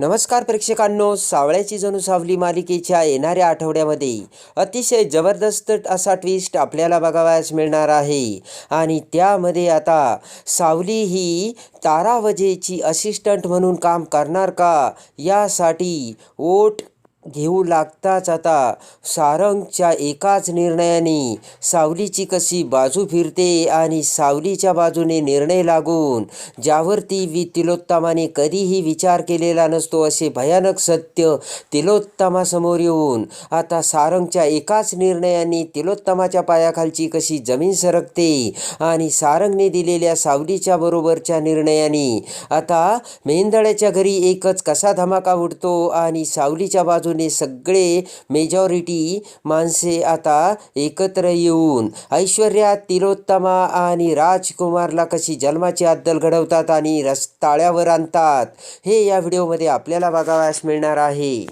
नमस्कार प्रेक्षकांनो सावळ्याची जणू सावली मालिकेच्या येणाऱ्या आठवड्यामध्ये अतिशय जबरदस्त असा ट्विस्ट आपल्याला बघावयास मिळणार आहे. आणि त्यामध्ये आता सावली ही तारावजेची असिस्टंट म्हणून काम करणार का? यासाठी ओट घेऊ लागताच आता. सारंगच्या एकाच निर्णयाने सावलीची कशी बाजू फिरते आणि सावलीच्या बाजूने निर्णय लागून ज्यावरती वि. तिलोत्तमाने कधीही विचार केलेला नसतो असे भयानक सत्य तिलोत्तमासमोर येऊन आता सारंगच्या एकाच निर्णयाने तिलोत्तमाच्या पायाखालची कशी जमीन सरकते आणि सारंगने दिलेल्या सावलीच्या बरोबरच्या निर्णयाने आता मेंदळ्याच्या घरी एकच कसा धमाका उडतो आणि सावलीच्या बाजू बाजूने सगळे मेजॉरिटी माणसे आता एकत्र येऊन ऐश्वर्या तिलोत्तमा आणि राजकुमारला कशी जन्माची अद्दल घडवतात आणि रस्ताळ्यावर आणतात हे या व्हिडिओमध्ये आपल्याला बघावयास मिळणार आहे.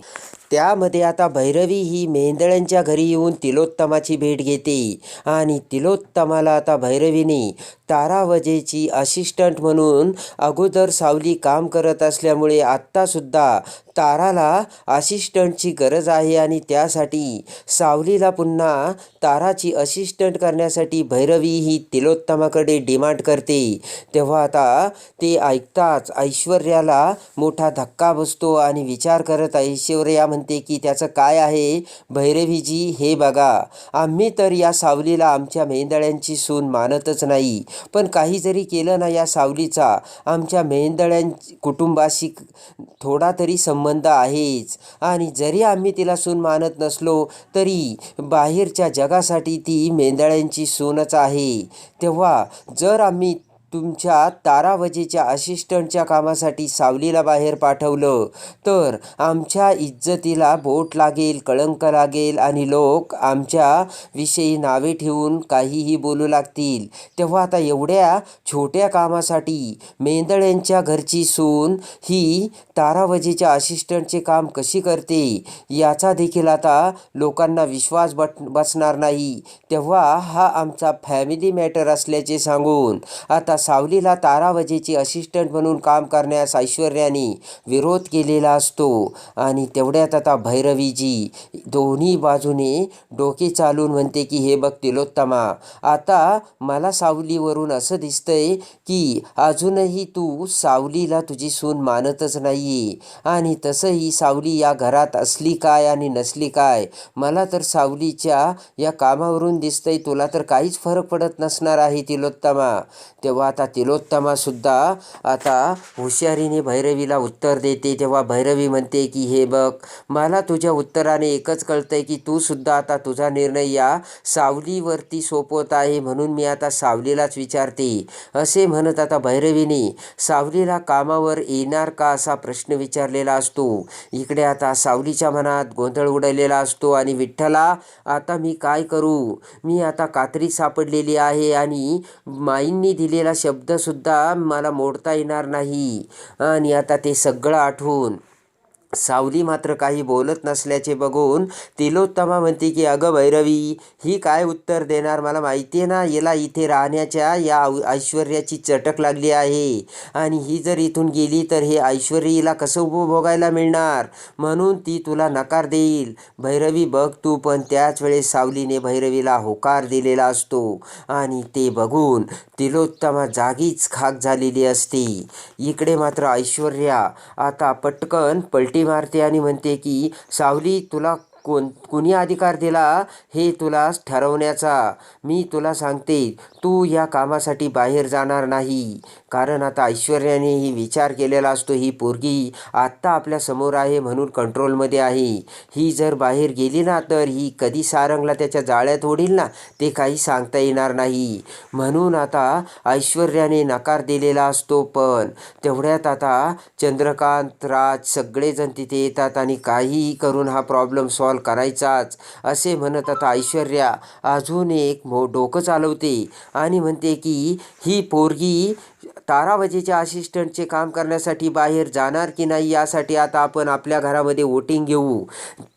त्यामध्ये आता भैरवी ही मेंदळ्यांच्या घरी येऊन तिलोत्तमाची भेट घेते आणि तिलोत्तमाला आता भैरवीने तारावजेची असिस्टंट म्हणून अगोदर सावली काम करत असल्यामुळे आत्तासुद्धा ताराला असिस्टंटची गरज आहे आणि त्यासाठी सावलीला पुन्हा ताराची असिस्टंट करण्यासाठी भैरवी ही तिलोत्तमाकडे डिमांड करते. तेव्हा आता ते ऐकताच ऐश्वर्याला मोठा धक्का बसतो आणि विचार करत ऐश्वर्या म्हणते की त्याचं काय आहे? भैरवीजी हे बघा आम्ही तर या सावलीला आमच्या मेंदळ्यांची सून मानतच नाही. पण काही जरी केलं ना या सावलीचा आमच्या मेहेंदळ्यां कुटुंबाशी थोडा तरी संबंध आहेच. आणि जरी आम्ही तिला सून मानत नसलो तरी बाहेरच्या जगासाठी ती मेंदळ्यांची सूनच आहे. तेव्हा जर आम्ही तुमच्या तारावजेच्या असिस्टंटच्या कामासाठी सावलीला बाहेर पाठवलं. तर आमच्या इज्जतीला बोट लागेल कळंक लागेल आणि लोक आमच्या विषयी नावे ठेवून काहीही बोलू लागतील. तेव्हा आता एवढ्या छोट्या कामासाठी मेंदळ्यांच्या घरची सून ही तारावजेच्या असिस्टंटचे काम कशी करते याचा देखील आता लोकांना विश्वास बट बसणार नाही. तेव्हा हा आमचा फॅमिली मॅटर असल्याचे सांगून आता सावलीला तारावजेची असिस्टंट म्हणून काम करण्यास ऐश्वर्याने विरोध केलेला असतो. आणि तेवढ्यात आता भैरवीजी दोन्ही बाजूने डोके चालून म्हणते की हे बघ तिलोत्तमा आता मला सावलीवरून असं दिसतंय की अजूनही तू सावलीला तुझी सून मानतच नाही आणि तसंही सावली या घरात असली काय आणि नसली काय मला तर सावलीच्या या कामावरून दिसतंय तुला तर काहीच फरक पडत नसणार आहे तिलोत्तमा. तेव्हा आता तिलोत्तमासुद्धा आता हुशारीने भैरवीला उत्तर देते. तेव्हा भैरवी म्हणते की हे बघ मला तुझ्या उत्तराने एकच कळतंय की तू सुद्धा आता तुझा निर्णय या सावलीवरती सोपवत आहे. म्हणून मी आता सावलीलाच विचारते. असे म्हणत आता भैरवीने सावलीला कामावर येणार का असा प्रश्न विचारलेला असतो. इकडे आता सावलीच्या मनात गोंधळ उडलेला असतो आणि विठ्ठला आता मी काय करू? मी आता कात्री सापडलेली आहे आणि माईंनी दिलेला शब्दसुद्धा मला मोडता येणार नाही. आणि आता ते सगळं आठवून सावली मात्र काही बोलत नसल्याचे बघून तिलोत्तमा म्हणते की अगं भैरवी ही काय उत्तर देणार? मला माहिती आहे ना याला इथे राहण्याच्या या ऐश्वर्याची चटक लागली आहे. आणि ही जर इथून गेली तर हे ऐश्वर्यला कसं उपभोगायला मिळणार? म्हणून ती तुला नकार देईल. भैरवी बघ तू पण त्याच वेळेस सावलीने भैरवीला होकार दिलेला असतो आणि ते बघून तिलोत्तमा जागीच खाक झालेली असते. इकडे मात्र ऐश्वर्या आता पटकन पलटी मारते आणि म्हणते की सावली तुला कोण कुणी अधिकार दिला हे तुला ठरवण्याचा. मी तुला सांगते तू या कामासाठी बाहेर जाणार नाही. कारण आता ऐश्वर्यानेही विचार केलेला असतो ही पोरगी आत्ता आपल्यासमोर आहे म्हणून कंट्रोलमध्ये आहे. ही जर बाहेर गेली ना तर ही कधी सारंगला त्याच्या जाळ्यात ओढील ना ते काही सांगता येणार नाही. म्हणून आता ऐश्वर्याने नकार दिलेला असतो पण तेवढ्यात आता चंद्रकांत राज सगळेजण तिथे येतात आणि काहीही करून हा प्रॉब्लेम सॉल्व करायचाच असे म्हणत आता ऐश्वर्या अजून एक मो डोकं चालवते आणि म्हणते की ही पोरगी तारावजेच्या असिस्टंटचे काम करण्यासाठी बाहेर जाणार की नाही यासाठी आता आपण आपल्या घरामध्ये वोटिंग घेऊ.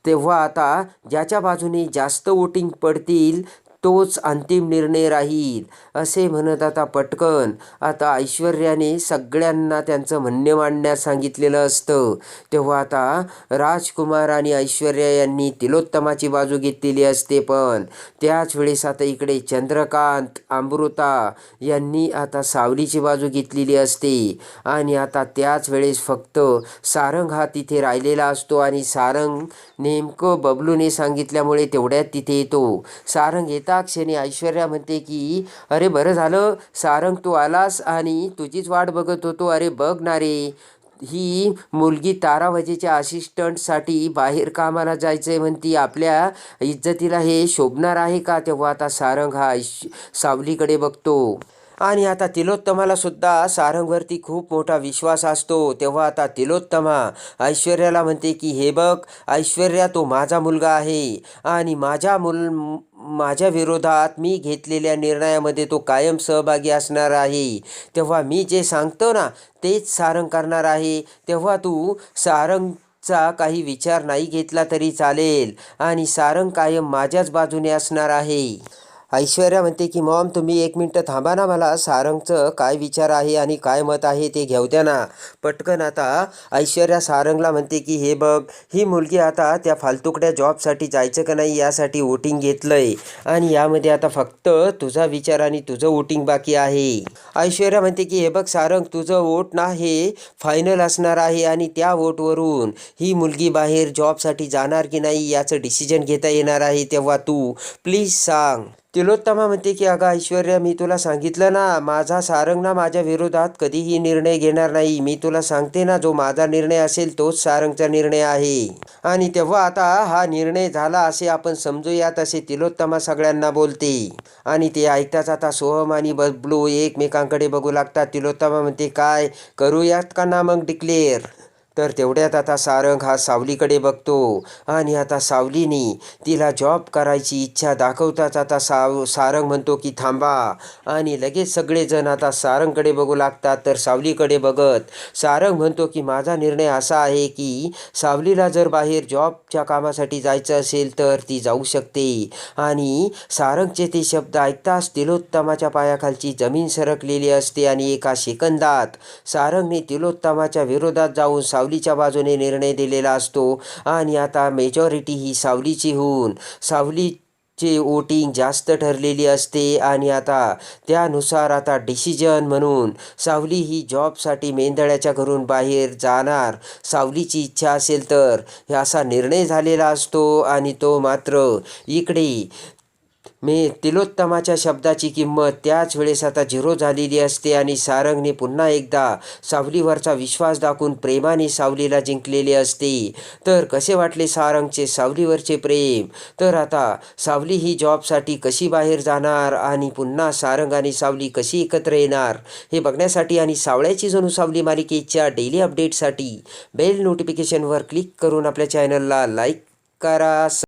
तेव्हा आता ज्याच्या बाजूने जास्त वोटिंग पडतील तोच अंतिम निर्णय राहील असे म्हणत आता पटकन. आता ऐश्वर्याने सगळ्यांना त्यांचं म्हणणे मांडण्यास सांगितलेलं असतं. तेव्हा आता राजकुमार आणि ऐश्वर्या यांनी तिलोत्तमाची बाजू घेतलेली असते पण त्याच वेळेस आता इकडे चंद्रकांत अमृता यांनी आता सावलीची बाजू घेतलेली असते. आणि आता त्याच वेळेस फक्त सारंग हा तिथे राहिलेला असतो आणि सारंग नेमकं बबलूने सांगितल्यामुळे तेवढ्यात तिथे येतो. सारंग येता क्षणी ऐश्वर्या म्हणते की अरे बरं झालं सारंग तू आलास आणि तुझीच वाट बघत होतो. अरे बघ ना रे ही मुलगी ताराबाजीच्या असिस्टंटसाठी बाहेर कामाला जायचं म्हणती. आपल्या इज्जतीला हे शोभणार आहे का? तेव्हा आता सारंग हा ऐश सावलीकडे बघतो. आणि आता तिलोत्तमाला सुद्धा सारंगवरती खूप मोठा विश्वास असतो. तेव्हा आता तिलोत्तमा ऐश्वर्याला म्हणते की हे बघ ऐश्वर्या तो माझा मुलगा आहे. आणि माझ्या मुल माझ्या विरोधात मी घेतलेल्या निर्णयामध्ये तो कायम सहभागी असणार आहे. तेव्हा मी जे सांगतो ना तेच सारंग करणार आहे. तेव्हा तू सारंगचा काही विचार नाही घेतला तरी चालेल आणि सारंग कायम माझ्याच बाजूने असणार आहे. ऐश्वर्या म्हणते की मॉम तुम्ही एक मिनटं थांबा ना मला. सारंगचं काय विचार आहे आणि काय मत आहे ते घेऊ द्या ना. पटकन आता ऐश्वर्या सारंगला म्हणते की हे बघ ही मुलगी आता त्या फालतुकड्या जॉबसाठी जायचं का नाही यासाठी वोटिंग घेतलं आहे आणि यामध्ये आता फक्त तुझा विचार आणि तुझं वोटिंग बाकी आहे. ऐश्वर्या म्हणते की हे बघ सारंग तुझं वोट ना हे फायनल असणार आहे आणि त्या वोटवरून ही मुलगी बाहेर जॉबसाठी जाणार की नाही याचं डिसिजन घेता येणार आहे तेव्हा तू प्लीज सांग. तिलोत्तमा म्हणते की अगं ऐश्वर्या मी तुला सांगितलं ना माझा सारंग ना माझ्या विरोधात कधीही निर्णय घेणार नाही. मी तुला सांगते ना जो माझा निर्णय असेल तोच सारंगचा निर्णय आहे. आणि तेव्हा आता हा निर्णय झाला असे आपण समजूयात असे तिलोत्तमा सगळ्यांना बोलते. आणि ते ऐकताच आता सोहम आणि बबलू एकमेकांकडे बघू लागतात. तिलोत्तमा म्हणते काय करूयात का ना मग डिक्लेअर? तर तेवढ्यात आता सारंग हा सावलीकडे बघतो. आणि आता सावलीनी तिला जॉब करायची इच्छा दाखवताच आता साव सारंग म्हणतो की थांबा. आणि लगेच सगळेजण आता सारंगकडे बघू लागतात तर सावलीकडे बघत. सारंग म्हणतो की माझा निर्णय असा आहे की सावलीला जर बाहेर जॉबच्या कामासाठी जायचं असेल तर ती जाऊ शकते. आणि सारंगचे ते शब्द ऐकताच तिलोत्तमाच्या पायाखालची जमीन सरकलेली असते आणि एका सेकंदात सारंगने तिलोत्तमाच्या विरोधात जाऊन सावलीच्या बाजूने निर्णय दिलेला असतो. आणि आता मेजॉरिटी ही सावलीची होऊन सावलीचे वोटिंग जास्त ठरलेली असते आणि आता त्यानुसार आता डिसिजन म्हणून सावली ही जॉबसाठी मेंदळ्याच्या घरून बाहेर जाणार. सावलीची इच्छा असेल तर असा निर्णय झालेला असतो आणि तो मात्र इकडे मी तिलोत्तमाच्या शब्दाची किंमत त्याच वेळेस आता झिरो झालेली असते आणि सारंगने पुन्हा एकदा सावलीवरचा विश्वास दाखवून प्रेमाने सावलीला जिंकलेले असते. तर कसे वाटले सारंगचे सावलीवरचे प्रेम? तर आता सावली ही जॉबसाठी कशी बाहेर जाणार आणि पुन्हा सारंग आणि सावली कशी एकत्र येणार? हे बघण्यासाठी आणि सावळ्याची जणू सावली मालिकेच्या डेली अपडेटसाठी बेल नोटिफिकेशनवर क्लिक करून आपल्या चॅनलला लाईक करा.